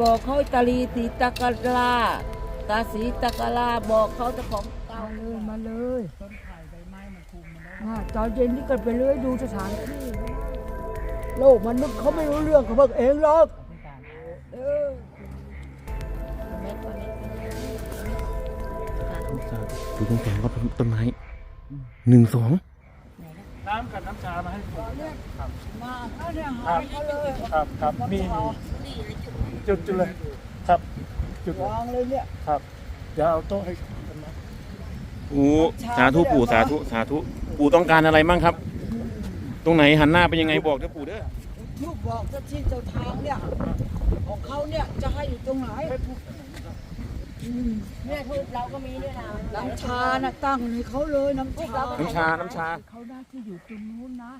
บอกเขาตาลีสีตะกะลา ตาสีตะกะลาบอกเขาเจ้าของเก่ามาเลยมาเลยต้นไผ่ใบไม้มันคุมมันแล้วอ่าตอนเย็นนี่กันไปเลยดูสถานที่โลกมนุษย์เขาไม่รู้เรื่องเขาบอกเองหรอกต้องการเอาเออเม็ดว่าเม็ดดูตรงสองครับต้นไม้หนึ่งสองน้ำกับน้ำชามาให้ผมครับมาเขาเนี่ยครัหาบยเขาเลยครับครับมี จุดจุดเลยครับ จุดเลยวางเลยเนี่ยครับเดี๋ยวเอาโต๊ะให้กันนะโอ้สาธุปู่สาธุสาธุปู่ต้องการอะไรมั่งครับ ตรงไหนหันหน้าเป็นยังไงบอกเด้อปู่เด้อลูกบอกเจ้าที่เจ้าทางเนี่ยของเขาเนี่ยจะให้อยู่ตรงไหนอืมเนี่ยทูบเราก็มีด้วยนะน้ำชาน่ะตั้งให้เขาเลยน้ำชาน้ำชาน้ำชาเขาได้ที่อยู่ตรงนู้นนะ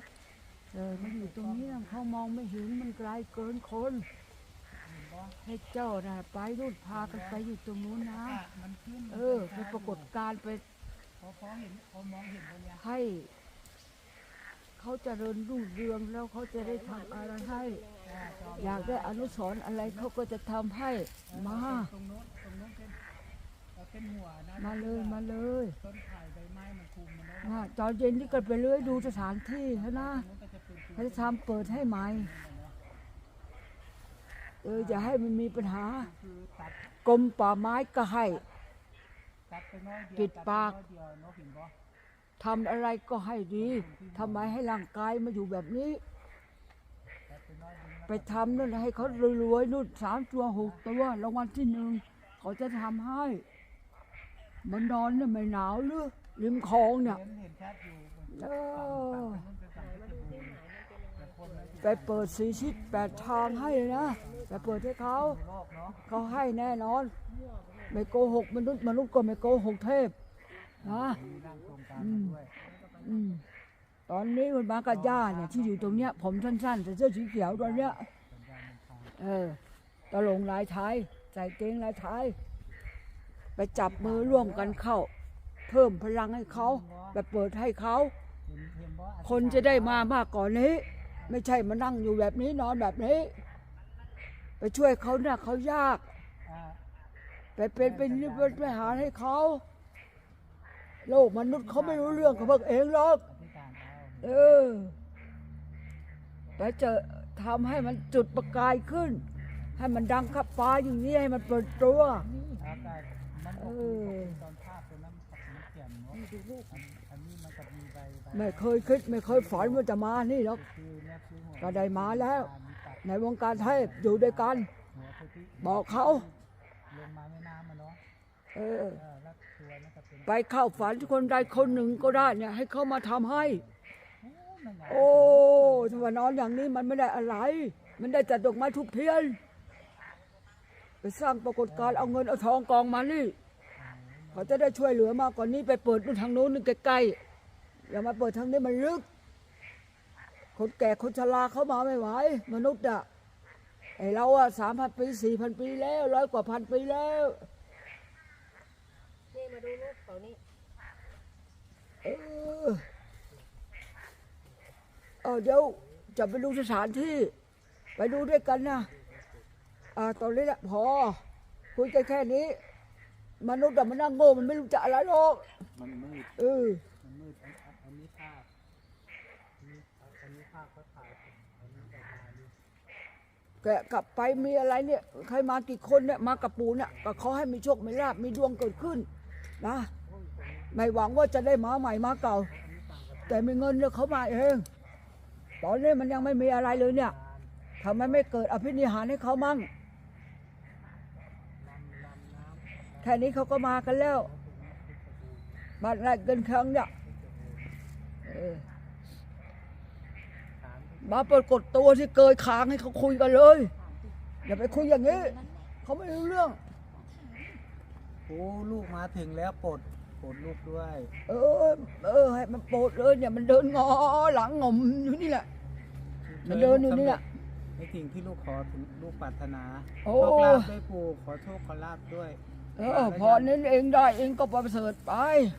เออมาอยู่ตรงนี้นะเขามองไม่เห็นมันไกลเกินคน ให้เจ้านะไปนู่นพากันไปอยู่ตรงนู้นนะ มันขึ้นเออไปปรากฏการณ์ไปพอพอเห็นพอมองเห็นเนี้ยให้ เขาเจะเริญรุ่งเรืองแล้วเขาจะได้ทำอะไรให้ อยากได้อนุสรณ์อะไรเขาก็จะทำให้มา ตรงโน้นตรงโน้นเป็นเป็นหัวนะมาเลยมาเลยต้นไผ่ใบไม้มันคุมมันแล้วอ่าตอนเย็นนี่กันไปเลยดูสถานที่นะมันก็จะเป็นเขาจะทำเปิดให้ใหม่ เอออย่าให้มันมีปัญหาคือตัดกรมป่าไม้ก็ให้ ตัดไปน้อยเดียวปิดปาก ตัไปน้อยเดียวเนาะเห็นปะทำอะไรก็ให้ดีทำไมให้ร่างกายมาอยู่แบบนี้ ตัดไปน้อยเดียวไปทำนั่นให้เขารวยๆนู่นสามตัวหกตัวรางวัลที่หนึ่งเขาจะทำให้ มันนอนเนี่ยไม่หนาวหรือริมคลองเนี่ย เห็นเห็นชัดอยู่เออมันเป็นฝั่งเพชรบูรณ์แต่คนไม่ไปเปิดสีชิดแปดทางให้เลยนะ ไปเปิดให้เขาเขาให้แน่นอน ไม่โกหกมนุษย์มนุษย์ก็ไม่โกหกเทพนะอืมตอนนี้มันมากับย่าเนี่ยที่อยู่ตรงเนี้ย ผมสั้นๆใส่เสื้อสีเขียวตอนเนี้ยเออตะลงลายชายใส่เกงลายชาย ไปจับมือร่วมกันเข้า เพิ่มพลังให้เขาไปเปิดให้เขา คนจะได้มามากกว่อนนี้ ไม่ใช่มานั่งอยู่แบบนี้นอนแบบนี้ ช่วยเขาเนี่ยเขายากอ่าไปเป็นเป็นเป็นไปหารให้เขาโลกมนุษย์เขาไม่รู้เรื่องเขาบอกเองหรอกอธิษฐานเอาเออแล้วจะทำให้มันจุดประกายขึ้น ให้มันดังขับฟ้าอย่างนี้ให้มันเปิดตัวอากาศมันเอก็อตอนภาพตัวนั้นกับมันเขียนเนาะอันอันนี้มันก็มีใบใบไม่เคยคิดไม่เคยฝันว่าจะมานี่หรอกคือเนี่ยคือหัวก็ได้มาแล้วมีตัด ในวงการเทพอยู่ด้วยกันหัวพุทธิบอกเขาลงมาแม่น้ำมาเนาะเออเออแล้วตัวนั่นก็เป็นไปเข้าฝันคนใดคนหนึ่งก็ได้เนี่ย ให้เขามาทำให้นั่นไงโอ้ถ้าว่านอนอย่างนี้มันไม่ได้อะไร มันได้จัดดอกไม้ทุกเทียน ไปสร้างปรากฏการณ์เอาเงินเอาทองกองมานี่เขาจะได้ช่วยเหลือมากกว่านี้ไปเปิดนู่นทางโน้นนี่ใกล้ๆอย่ามาเปิดทางนี้มันลึก คนแก่คนชราเขามาไม่ไหวมนุษย์อะไอเราอะสามพันปีสี่พันปีแล้วร้อยกว่าพันปีแล้วนี่มาดูรูปเขานี่เออเออเดี๋ยวจะไปดูสถานที่ ไปดูด้วยกันนะอ่าตอนนี้แหละพอคุยกันแค่นี้ มนุษย์อะมันนั่งโง่มันไม่รู้จะอะไรหรอกมันมืดเออ มันมืดอันอันอันนี้ภาพอันนี้อันนี้ภาพเขาถ่ายอันนี้ก็ถ่ายนี่ แกะกลับไปมีอะไรเนี่ย ใครมากี่คนเนี่ยมากับปูเนี่ยก็ขอให้มีโชคมีลาบมีดวงเกิดขึ้นนะไม่หวังว่าจะได้มาใหม่มาเก่า แต่มีเงินเนี่ยเขามาเอง ตอนนี้มันยังไม่มีอะไรเลยเนี่ยทำไมไม่เกิดอภินิหารให้เขามั่งแค่นี้เขาก็มากันแล้วมาอะไรกันครั้งเนี่ยเออ มาปรากฏตัวที่เกยคางให้เขาคุยกันเลย อย่าไปคุยอย่างนี้ เขาไม่รู้เรื่อง โอ้ลูกมาถึงแล้วปลดปลดลูกด้วย เออ เออ ให้มันโปรดเลยเนี่ยมันเดินงอหลังงมอยู่นี่แหละ มันเดินอยู่นี่แหละ ในสิ่งที่ลูกขอถึงลูกปรารถนาโอ้ โชคลาภด้วยปู่ขอโชคขอลาภด้วยเออพอเน้นเองได้เองก็ประเสริฐไป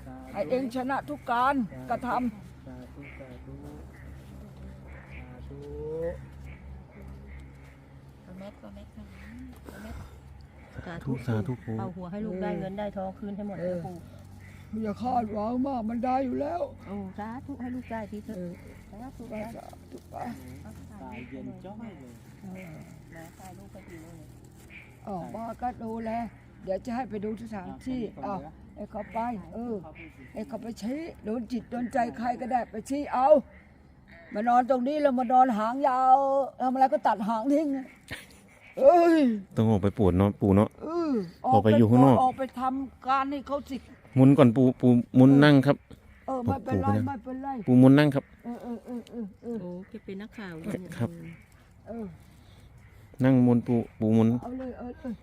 สาธุให้เองชนะทุกการกระทสาธุสาธุสาธุ เอาเม็ดก็เม็ดค่ะเอาเม็ดสาธุสาธุปู่เอาหัวให้ลูกได้เงินได้ทองคืนให้หมดเอนะอปู่มันจะคาดหวังมากมันได้อยู่แล้วโอ้สาธุให้ลูกได้ทีเถเออะอสาธุไปสาสาธุไปตายเย็นจ้อยเลยเออมาตายลูกก็ดีเลยอ๋อมาก็ดูแลเดี๋ยวจะให้ไปดูสถานที่เอาไอ้เขาไป เออเขาพูดสิไอ้เขาไปชี้โดนจิตโดนใจใครก็ได้ไปชี้เอา มานอนตรงนี้แล้วมานอนหางยาวทำอะไรก็ตัดหางทิ้งเอ้ยต้องออกไปปวดเนาะปู่เนาะ เออออกไปอยู่ข้างนอก ออกไปทำการให้เขาสิ หมุนก่อนปู่ปู่หมุนนั่งครับ เออไม่เป็นไรปู่ไปนะไม่เป็นไรปู่หมุนนั่งครับ เออเออเออเออเออโอ้แกเป็นนักข่าวครับ เออนั่งหมุนปู่ปู่หมุน เอาเลยเอาเลย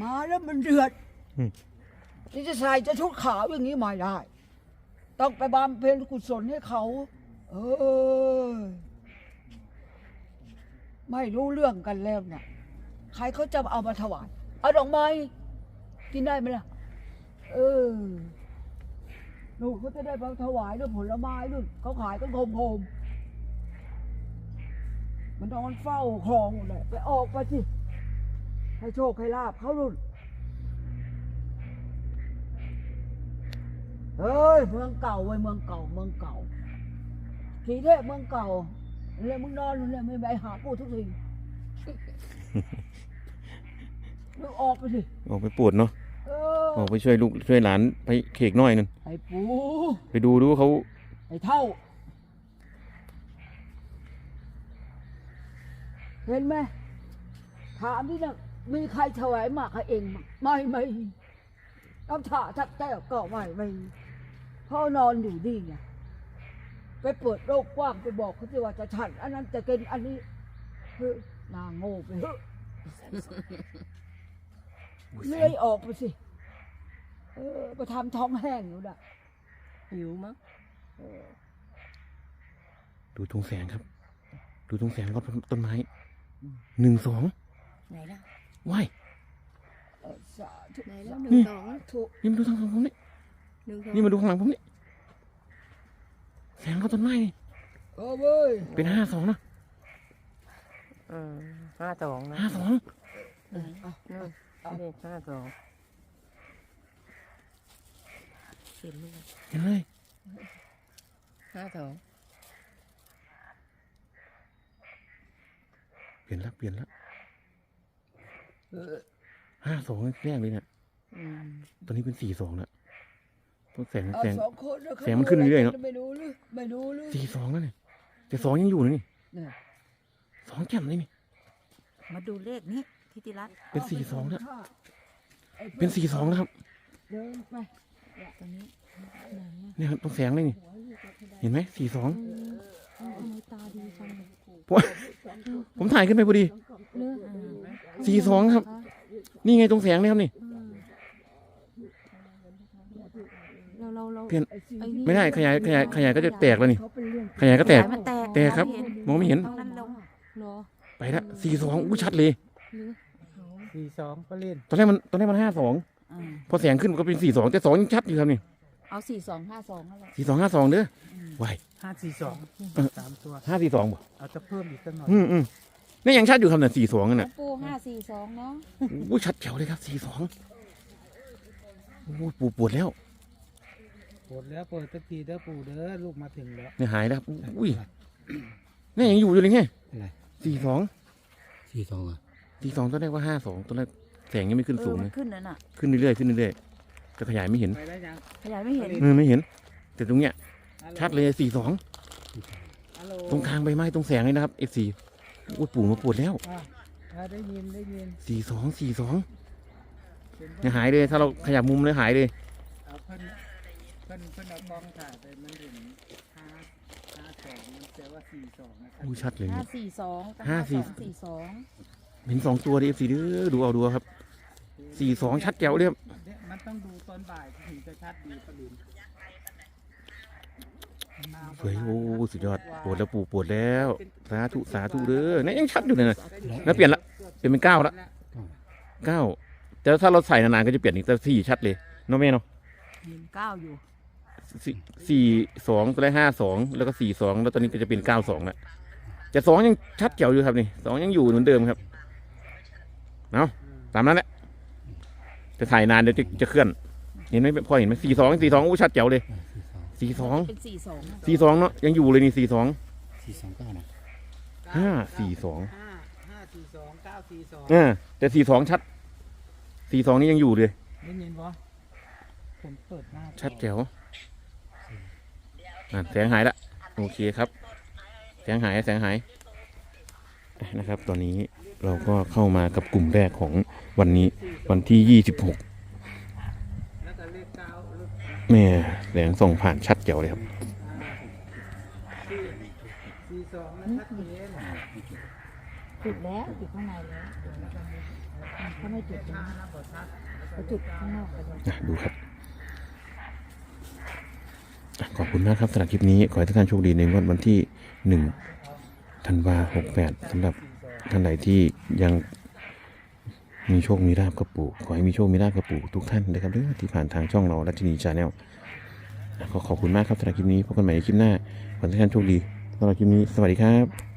มาแล้วมันเดือดอืม ที่จะใส่จะชุดขาวอย่างนี้ไม่ได้ ต้องไปบำเพ็ญกุศลให้เขา เออ ไม่รู้เรื่องกันแล้วเนี่ยใครเขาจะเอามาถวาย เอาดอกไม้กินได้ไหมล่ะ เออหนูเขาจะได้มาถวายด้วยผลไม้ด้วยเขาขายกันโคมๆมันนอนเฝ้าคลองอยู่เลยไปออกไปสิให้โชคให้ลาบเขาดุนเฮ้ยเมืองเก่าเว้ยเมืองเก่าเมืองเก่า ทีเทพเมืองเก่าเลยมึงนอนอยู่เนี่ยไม่ไปหากูทุกทีมึงออกไปสิออกไปปวดเนาะเออออกไปช่วยลูกช่วยหลานไปเขกน้อยนึงไอ้ปูไปดูดูเขาไอ้เท่า เห็นไหมถามที่นะมีใครถวายหมากให้เองมั้งไม่ไม่น้ำถาทักแก้วก็ไม่ไม่พ่อนอนอยู่ดีไง ไปเปิดโลกกว้างไปบอกเขาสิว่าจะฉันอันนั้นจะกินอันนี้คือนางโง่ไปเถอะเลื่อยออกไปสิ เออไปทำท้องแห้งอยู่น่ะหิวมั้งดูทงแสงครับ ดูทงแสงรอบต้นไม้หนึ่งสองไหนล่ะว้ายเออสาธุไหนสาแล้วหธุนึ่งสองถูกนี่มาดูทางหลังผมนี่หนึ่งสองนี่มาดูข้างหลังผมนี่แส งรอบต้นไม้นี่เออเว้ยเป็นห้าสองนะอืมห้าสองนะห้าสองนู่นเลขห้าสองเห็นไหมล่ะเห็นเลยห้าสองเปลี่ยนแล้วเปลี่ยนแล้วเออห้าสองแรกเลยเนี่ยอืมตอนนี้เป็นสี่สองแล้ว ต้นแสงเอาแสงสองคนนะแสงมันขึ้นเรื่อยๆเนอะ ไม่รู้หรือไม่รู้หรือสี่สองแล้วเนี่ยแต่สองยังอยู่นะนี่เนี่ยสองแจ่มเลยนี่ มาดูเลขนี้ทิติรัตน์เป็นสี่สองแล้วไอ้เป็นสี่สองแล้วครับเดินไปตรงนี้ไหนอะเนี่ยครับตรงแสงเลยนี่ เห็นไหมสี่สองทำไมตาดีจังเลยผมถ่ายขึ้นไปพอดี เนื้อสี่สองครับ นี่ไงตรงแสงเลยครับนี่ เราเราเราเปลี่ยนไอ้สิ่งไอ้ที่นี่ไม่ได้ขยายขยายขยายก็จะแตกแล้วนี่เขาเป็นเรื่องขยายก็แตก มันแตกแตกครับ มองไม่เห็น ต้องนั่นลงเหรอไปละสี่สองอู้ชัดเลย หรือสี่สองก็เล่นตอนแรกมันตอนแรกมันห้าสองพอแสงขึ้นก็เป็นสี่สองแต่สองยังชัดอยู่ครับนี่เอาสี่สองห้าสองอะไรสี่สองห้าสองเด้อวาย ห้าสี่สองเออ สามตัว ห้าสี่สองบ่เอาจะเพิ่มอีกสักหน่อยอืมอืมนี่ยังชัดอยู่ครับเนี่ยสี่สองหลวน่ะงปู่ห้าสี่สองเนาะอู้ชัดแจ๋วเลยครับสี่สองโอ้ปูปวดแล้ว ปวดแล้วปวดตะทีเด้อปู่เด้อลูกมาถึงแล้วเนี่ยหายแล้วครับอุ้ยนี่ยังอยู่อยู่เลยไงอะไรสี่สองสี่สองอะสี่สองตอนแรกว่าห้าสองตอนแรกแสงยังไม่ขึ้นเอสูองมัเลนยขึ้นนั่นน่ะขึ้นเรื่อยๆขึ้นเรื่อยๆจะขยายไม่เห็นไปได้ยังขยายไม่เห็นเออไม่เห็น แต่ตรงเนี้ยฮัลโหลชัดเลยสี่สองฮัลโหลตรงกลางใบไม้ตรงแสงเลยนะครับเอฟซีอุ้ยปู่มาปวดแล้วอะอะได้ยินได้ยินสี่สองสี่สองเป็นเนี่ยหายเลย ถ้าเราขยับมุมเลยหายเลยเอาเพิ่นเพิ่นเพิ่นเอากล้องถ่ายไปมันเห็นห้าห้าสองมันแปลว่าสี่สองนะครับอู้ชัดเลยห้าเนี่ย สี่สองกับห้าห้าสี่สองสี่สองเห็นสองตัวดิเอฟซีเด้อดูเอาดูเอาครับสี่สองชัดแจ๋วเลยครับเนี่ยมันต้องดูตอนบ่ายถึงจะชัดดีประดินสวยโอ้สุดยอดปวดแล้วปู่ปวดแล้วสาธุสาธุเด้อเนี่ยยังชัดอยู่เลยนะ แล้วเปลี่ยนละ เปลี่ยนเป็นเก้าละเก้าแต่ถ้าเราใส่นานๆก็จะเปลี่ยนอีกแต่สี่ชัดเลยเนาะแม่เนาะเห็นเก้าอยู่ สี่สี่สองตัวแรกห้าสองแล้วก็สี่สองแล้วตอนนี้ก็จะเป็นเก้าสองละแต่สองยังชัดแจ๋วอยู่ครับนี่สองยังอยู่เหมือนเดิมครับเนาะอืมตามนั้นแหละจะถ่ายนานเดี๋ยวจะจะเคลื่อน เห็นไหมพ่อเห็นไหมสี่สองสี่สองอู้ชัดเจ๋วเลยสี่สองเป็นสี่สองสี่สองเนาะยังอยู่เลยนี่สี่สองสี่สองเก้านะห้าสี่สองห้าห้าสี่สองเก้าสี่สองอ่าแต่สี่สองชัดสี่สองนี่ยังอยู่เลยได้ยินปะผมเปิดหน้าชัดแจ๋วอะ แสงหายละโอเคครับ แสงหายแสงหายนะครับ ตอนนี้เราก็เข้ามากับกลุ่มแรกของวันนี้วันที่ยี่สิบหกแล้วก็เลขเก้าเลขแม่แสงส่องผ่านชัดแจ๋วเลยครับสี่สี่สองนะชัดเจนจุดแล้วจุดข้างในแล้วถ้าไม่จุดตรงนี้ก็จุดข้างนอกก็ได้อะดูครับอะ ขอบคุณมากครับสำหรับคลิปนี้ ขอให้ทุกท่านโชคดีในวันวันที่ 1 ธันวาหกแปดสำหรับท่านใดที่ยังมีโชคมีลาบกระปูขอให้มีโชคมีลาบกระปูทุกท่านนะครับเด้อที่ผ่านทางช่องเรารัชนีชาแนลขอขอบคุณมากครับสำหรับคลิปนี้พบกันใหม่ในคลิปหน้าขอให้ทุกท่านโชคดีสำหรับคลิปนี้ สวัสดีครับ